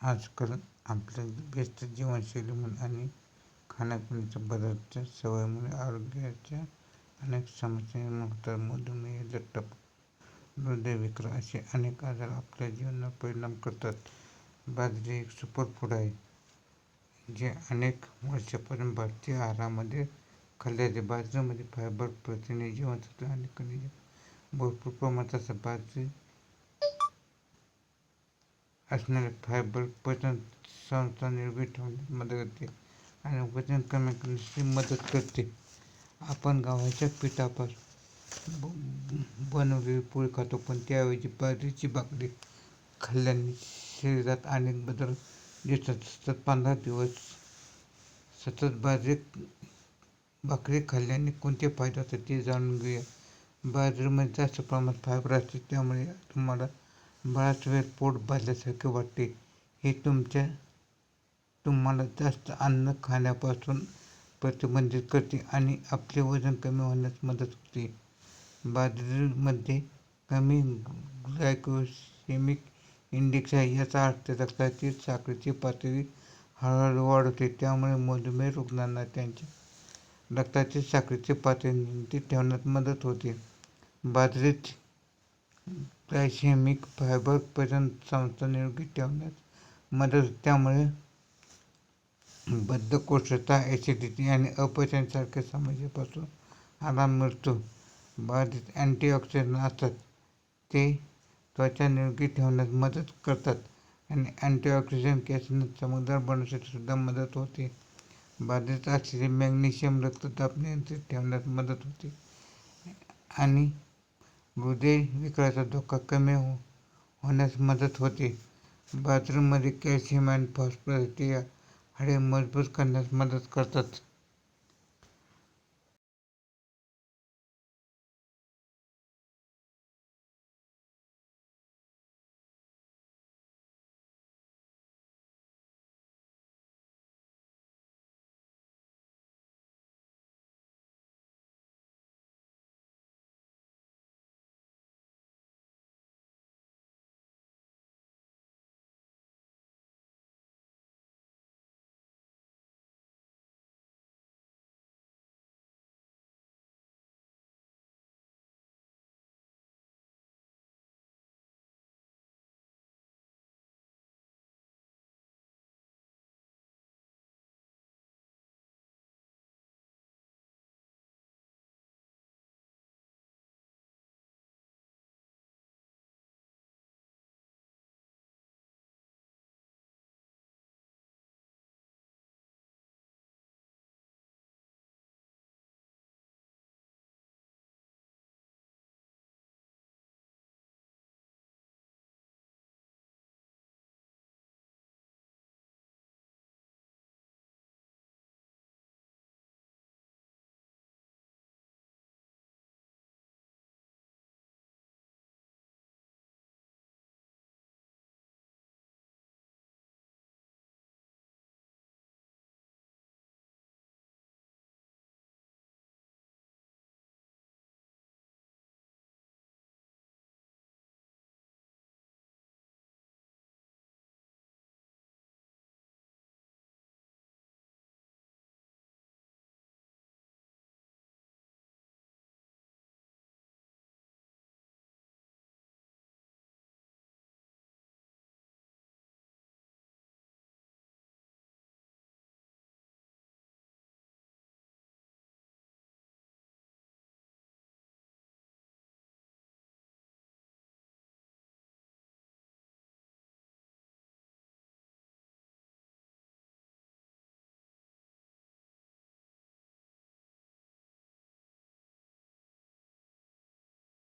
आजकाल आपल्या व्यस्त जीवनशैलीमुळे आणि खाण्यापिण्याच्या बदलत्या सवयीमुळे आरोग्याच्या अनेक समस्या निर्माण होतात. मधुमेह, रक्तदाब, हृदयविकार असे अनेक आजार आपल्या जीवनावर परिणाम करतात. बाजरी एक सुपरफूड आहे, जे अनेक वर्षापर्यंत भारतीय आहारामध्ये खाल्ले जाते. बाजरीमध्ये फायबर, प्रथिने, जीवनसत्व आणि खनिजे भरपूर प्रमाणात असतात. बाजरी असणारे फायबर पचन संस्था निरोगी ठेवण्यास मदत करते आणि वजन कमी करण्यासही मदत करते. आपण गव्हाच्या पिठापासून बनवलेली पोळी खातो, पण त्याऐवजी बाजरीची भाकरी खाल्ल्याने शरीरात अनेक बदल दिसतात सतत पंधरा दिवस सतत बाजरी भाकरी खाल्ल्याने कोणते फायदे होतात ते जाणून घेऊया. बाजरीमध्ये जास्त प्रमाणात फायबर असते, त्यामुळे तुम्हाला बराच वेळ पोट भरल्यासारखे वाटते. हे तुमच्या तुम्हाला जास्त अन्न खाण्यापासून प्रतिबंधित करते आणि आपले वजन कमी होण्यास मदत होते. बाजरीमध्ये कमी ग्लायकोसेमिक इंडेक्स आहे, याचा अर्थ रक्तातील साखरेची पातळी हळूहळू वाढते. त्यामुळे मधुमेह रुग्णांना त्यांच्या रक्तातील साखरेची पातळी ठेवण्यात मदत होते. बाजरीत ग्लायसेमिक फायबर पचन संस्था निरोगी ठेवण्यास मदत होते, त्यामुळे बद्धकोष्ठता, ॲसिडिटी आणि अपचनसारख्या समस्येपासून आराम मिळतो. बाधित अँटीऑक्सिडंट असतात, ते त्वचा निरोगी ठेवण्यास मदत करतात आणि अँटिऑक्सिडंट केसांना चमकदार बनवण्यासाठी सुद्धा मदत होते. बाधित असलेले मॅग्नेशियम रक्तदाब नियंत्रित ठेवण्यास मदत होते आणि हृदय विकाराचा धोका कमी हो- होण्यास मदत होते. बाथरूममध्ये कॅल्शियम आणि फॉस्फरस असते, हाडे मजबूत करण्यास मदत करतात.